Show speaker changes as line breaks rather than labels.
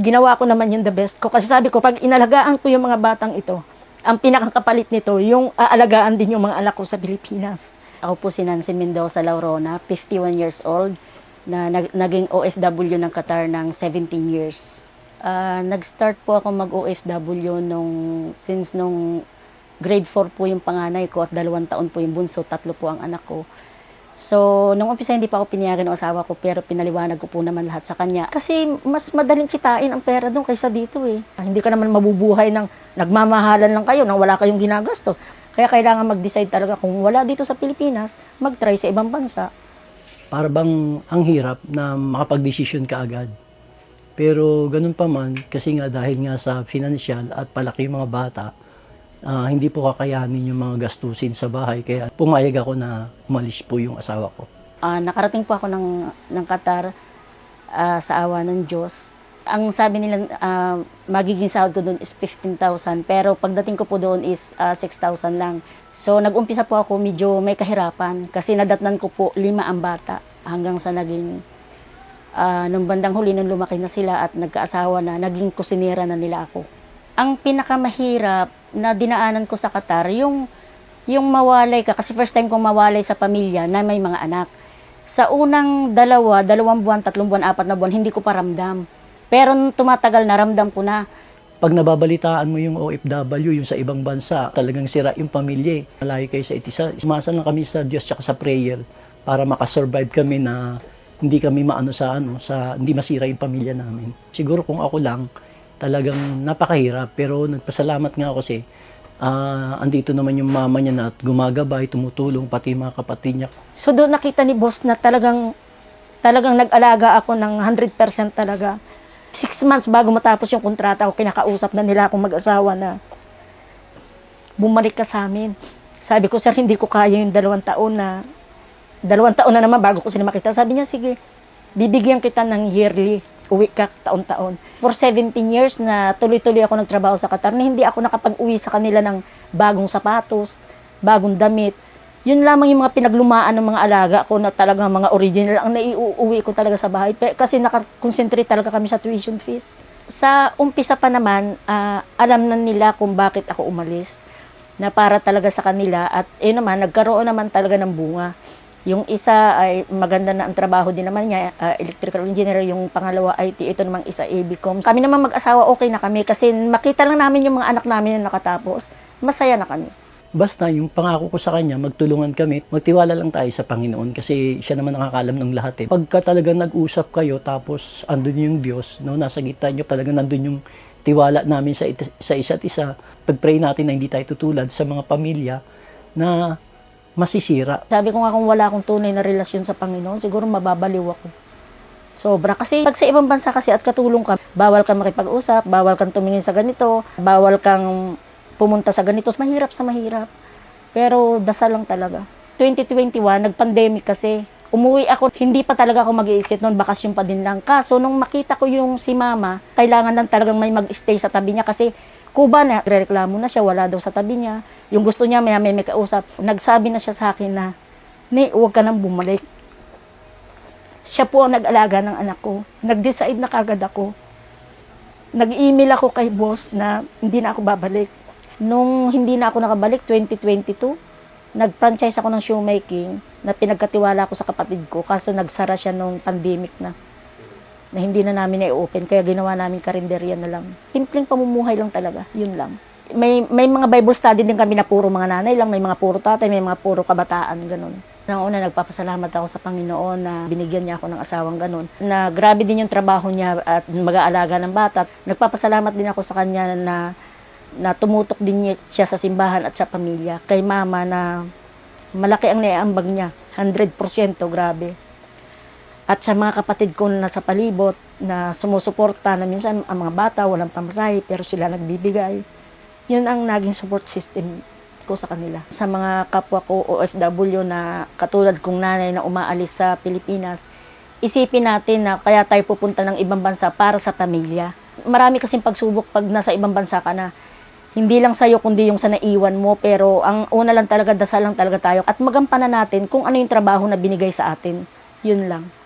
ginawa ko naman yung the best ko. Kasi sabi ko, pag inalagaan ko yung mga batang ito, ang pinakakapalit nito, yung aalagaan din yung mga anak ko sa Pilipinas.
Ako po si Nancy Mendoza Laurona, 51 years old, na nag- naging OFW ng Qatar ng 17 years. Ah, nag-start po ako mag-OFW nung, since nung grade 4 po yung panganay ko at dalawang taon po yung bunso, tatlo po ang anak ko. So, nung umpisa hindi pa ako pinayagan ng asawa ko pero pinaliwanag ko po naman lahat sa kanya. Kasi mas madaling kitain ang pera doon kaysa dito eh. Hindi ka naman mabubuhay ng nagmamahalan lang kayo nang wala kayong ginagasto. Kaya kailangan mag-decide talaga kung wala dito sa Pilipinas, mag-try sa ibang bansa.
para bang ang hirap na makapag-desisyon ka agad. Pero ganun pa man, kasi nga dahil nga sa financial at palaki mga bata, ah, hindi po kakayanin yung mga gastusin sa bahay. Kaya pumayag ako na umalis po yung asawa ko.
Ah, nakarating po ako ng, ng Qatar ah, sa awa ng Diyos. Ang sabi nila, ah, magiging sahod ko doon is 15,000. Pero pagdating ko po doon is ah, 6,000 lang. So, nag-umpisa po ako medyo may kahirapan. Kasi nadatnan ko po lima ang bata hanggang sa naging ah, nung bandang huli nung lumaki na sila at nagkaasawa na, naging kusinera na nila ako. Ang pinakamahirap na dinaanan ko sa Qatar, yung yung mawalay ka, kasi first time kong mawalay sa pamilya na may mga anak. Sa unang dalawa, dalawang buwan, tatlong buwan, apat na buwan, hindi ko pa ramdam. Pero nung tumatagal na, ramdam ko na.
Pag nababalitaan mo yung OFW, yung sa ibang bansa, talagang sira yung pamilya. eh. Malayo kayo sa itisa. Umasa lang kami sa Diyos tsaka sa prayer para makasurvive kami na hindi kami maano sa ano, sa hindi masira yung pamilya namin. Siguro kung ako lang, talagang napakahirap. Pero nagpasalamat nga ako kasi ah, andito naman yung mama niya na gumagabay, tumutulong, pati mga kapatid niya.
So doon nakita ni boss na talagang talagang nag-alaga ako ng 100% talaga. Six months bago matapos yung kontrata ko, kinakausap na nila akong mag-asawa na bumalik ka sa amin. Sabi ko, sir, hindi ko kaya yung dalawang taon na, dalawang taon na naman bago ko sila makita. Sabi niya, sige, bibigyan kita ng yearly. Uwi ka taon-taon. For 17 years na tuloy-tuloy ako nagtrabaho sa Qatar na hindi ako nakapag-uwi sa kanila ng bagong sapatos, bagong damit. Yun lamang yung mga pinaglumaan ng mga alaga ko na talagang mga original ang naiuwi ko talaga sa bahay. Kasi nakakonsentrate talaga kami sa tuition fees. Sa umpisa pa naman, ah, alam na nila kung bakit ako umalis na para talaga sa kanila at eh naman nagkaroon naman talaga ng bunga. Yung isa ay maganda na ang trabaho din naman niya, ah, electrical engineer, yung pangalawa IT, ito namang isa ABCom. Kami naman mag-asawa okay na kami kasi makita lang namin yung mga anak namin na nakatapos, masaya na kami.
Basta yung pangako ko sa kanya, magtulungan kami, magtiwala lang tayo sa Panginoon kasi siya naman nakakalam ng lahat eh. Pagka talaga nag-usap kayo tapos andun yung Diyos, no, nasa gitna nyo, talaga nandun yung tiwala namin sa, ita- sa isa't isa. Pag-pray natin na hindi tayo tutulad sa mga pamilya na masisira.
Sabi ko nga kung wala akong tunay na relasyon sa Panginoon, siguro mababaliw ako. Sobra. Kasi pag sa ibang bansa kasi at katulong ka, bawal kang makipag-usap, bawal kang tumingin sa ganito, bawal kang pumunta sa ganito. Mahirap sa mahirap. Pero dasal lang talaga. 2021, nag-pandemic kasi. Umuwi ako, hindi pa talaga ako mag-i-exit noon, bakasyon pa din lang. Kaso nung makita ko yung si mama, kailangan lang talagang may mag-stay sa tabi niya kasi Kuba na, reklamo na siya, wala daw sa tabi niya. Yung gusto niya, may may may kausap. Nagsabi na siya sa akin na, Ni, huwag ka nang bumalik. Siya po ang nag-alaga ng anak ko. Nag-decide na kagad ako. Nag-email ako kay boss na hindi na ako babalik. Nung hindi na ako nakabalik, 2022, nag-franchise ako ng shoemaking na pinagkatiwala ko sa kapatid ko. Kaso nagsara siya nung pandemic na na hindi na namin i-open kaya ginawa namin karinderya na lang. Simpleng pamumuhay lang talaga, yun lang. May may mga Bible study din kami na puro mga nanay lang, may mga puro tatay, may mga puro kabataan, ganun. Nang una, nagpapasalamat ako sa Panginoon na binigyan niya ako ng asawang ganun. Na grabe din yung trabaho niya at mag-aalaga ng bata. Nagpapasalamat din ako sa kanya na na tumutok din niya siya sa simbahan at sa pamilya. Kay mama na malaki ang naiambag niya. 100%, grabe at sa mga kapatid ko na nasa palibot na sumusuporta na minsan ang mga bata walang pamasahe pero sila nagbibigay. Yun ang naging support system ko sa kanila. Sa mga kapwa ko OFW na katulad kong nanay na umaalis sa Pilipinas, isipin natin na kaya tayo pupunta ng ibang bansa para sa pamilya. Marami kasing pagsubok pag nasa ibang bansa ka na hindi lang sa'yo kundi yung sa naiwan mo pero ang una lang talaga dasal lang talaga tayo at magampanan natin kung ano yung trabaho na binigay sa atin. Yun lang.